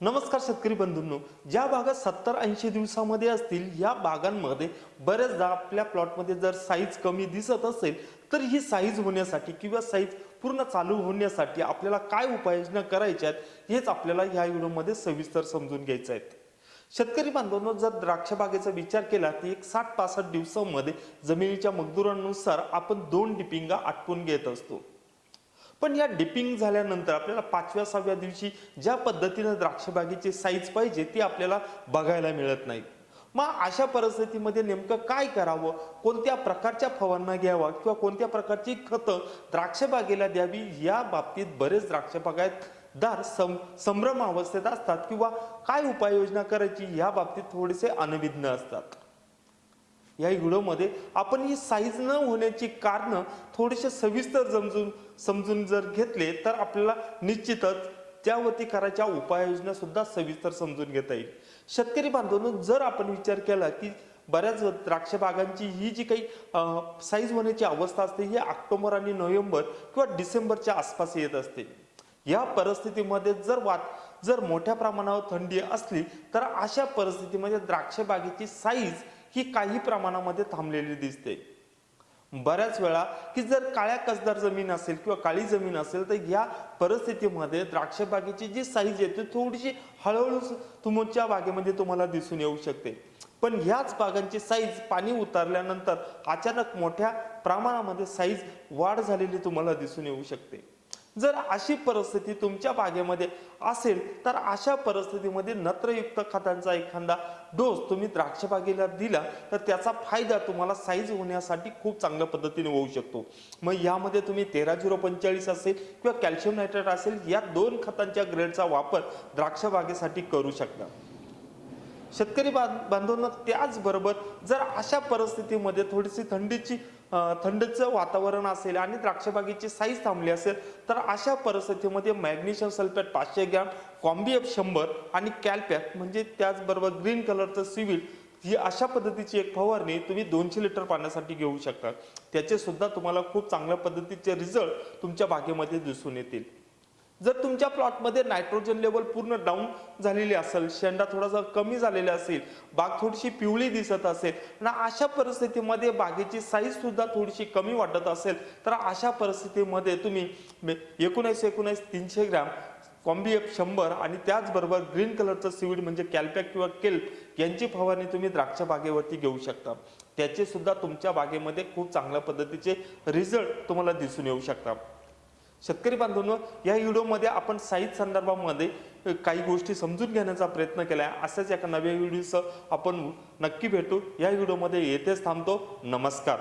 नमस्कार शेतकरी बंधूंनो ज्या भागात सत्तर ऐंशी दिवसामध्ये असतील या भागांमध्ये बऱ्याचदा आपल्या प्लॉटमध्ये जर साईज कमी दिसत असेल तर ही साईज होण्यासाठी किंवा साईज पूर्ण चालू होण्यासाठी आपल्याला काय उपाययोजना करायच्या आहेत हेच आपल्याला ह्या व्हिडिओमध्ये सविस्तर समजून घ्यायचं आहे शेतकरी बांधवांनो जर द्राक्ष बागेचा विचार केला तर एक साठ पासष्ट दिवसांमध्ये जमिनीच्या मजदुरांनुसार आपण दोन डिपिंगा आटपून घेत असतो. पण या डिपिंग झाल्यानंतर आपल्याला पाचव्या सहाव्या दिवशी ज्या पद्धतीनं द्राक्षबागेची साईज पाहिजे ती आपल्याला बघायला मिळत नाही. मग अशा परिस्थितीमध्ये नेमकं काय करावं? कोणत्या प्रकारच्या फवारण्या घ्यावा किंवा कोणत्या प्रकारची खतं द्राक्षबागेला द्यावी? या बाबतीत बरेच द्राक्षबागातदार सम संभ्रम अवस्थेत असतात किंवा काय उपाययोजना करायची? या बाबतीत थोडेसे अनभिज्ञ असतात. या व्हिडिओमध्ये आपण ही साईज न होण्याची कारणं थोडेसे सविस्तर समजून समजून जर घेतले तर आपल्याला निश्चितच त्यावरती करायच्या उपाययोजना सुद्धा सविस्तर समजून घेता येईल. शेतकरी बांधवांनो जर आपण विचार केला की बऱ्याच द्राक्ष बागांची ही जी काही साईज होण्याची अवस्था असते ही ऑक्टोबर आणि नोव्हेंबर किंवा डिसेंबरच्या आसपास येत असते. या परिस्थितीमध्ये जर वात जर मोठ्या प्रमाणावर थंडी असली तर अशा परिस्थितीमध्ये द्राक्ष बागेची साईज ही काही प्रमाणामध्ये थांबलेली दिसते. बऱ्याच वेळा की जर काळ्या कसदार जमीन असेल किंवा काळी जमीन असेल तर या परिस्थितीमध्ये द्राक्ष बागेची जी साईज आहे ती थोडीशी हळूहळू तुमच्या बागेमध्ये तुम्हाला दिसून येऊ शकते. पण ह्याच बागांची साईज पाणी उतरल्यानंतर अचानक मोठ्या प्रमाणामध्ये साईज वाढ झालेली तुम्हाला दिसून येऊ शकते. जर अशी परिस्थिती तुमच्या बागेमध्ये असेल तर अशा परिस्थितीमध्ये नत्रयुक्त खतांचा एखादा डोस तुम्ही द्राक्ष बागेला दिला तर त्याचा फायदा तुम्हाला साईज होण्यासाठी खूप चांगल्या पद्धतीने होऊ शकतो. मग यामध्ये तुम्ही तेरा झिरो पंचेचाळीस असेल किंवा कॅल्शियम नायट्रेट असेल या दोन खतांच्या ग्रेडचा वापर द्राक्ष बागेसाठी करू शकता. शेतकरी बांधवांना त्याचबरोबर जर अशा परिस्थितीमध्ये थोडीशी थंडीची थंडीचं वातावरण असेल आणि द्राक्षबागेची साईज थांबली असेल तर अशा परिस्थितीमध्ये मॅग्नेशियम सल्फेट पाचशे ग्रॅम कॉम्बी एफ शंभर आणि कॅल्पॅक म्हणजे त्याचबरोबर ग्रीन कलरचं सिव्हिल ही अशा पद्धतीची एक फवारणी तुम्ही दोनशे लिटर पाण्यासाठी घेऊ शकता. त्याचे सुद्धा तुम्हाला खूप चांगल्या पद्धतीचे रिझल्ट तुमच्या बागेमध्ये दिसून येतील. जर तुमच्या प्लॉटमध्ये नायट्रोजन लेवल पूर्ण डाऊन झालेली असेल शेंडा थोडासा कमी झालेला असेल बाग थोडीशी पिवळी दिसत असेल आणि अशा परिस्थितीमध्ये बागेची साईज सुद्धा थोडीशी कमी वाटत असेल तर अशा परिस्थितीमध्ये तुम्ही एकोणीस एकोणीस तीनशे ग्रॅम कॉम्बी एफ शंभर आणि त्याचबरोबर ग्रीन कलरचं सिविड म्हणजे कॅल्पॅक किंवा केल्प यांची फवारणी तुम्ही द्राक्ष बागेवरती घेऊ शकता. त्याचे सुद्धा तुमच्या बागेमध्ये खूप चांगल्या पद्धतीचे रिझल्ट तुम्हाला दिसून येऊ शकतात. शेतकरी बांधवांनो या व्हिडिओमध्ये आपण साईज संदर्भामध्ये काही गोष्टी समजून घेण्याचा प्रयत्न केला आहे असंच एका नव्या व्हिडिओसह आपण नक्की भेटू. या व्हिडिओमध्ये येथेच थांबतो. नमस्कार.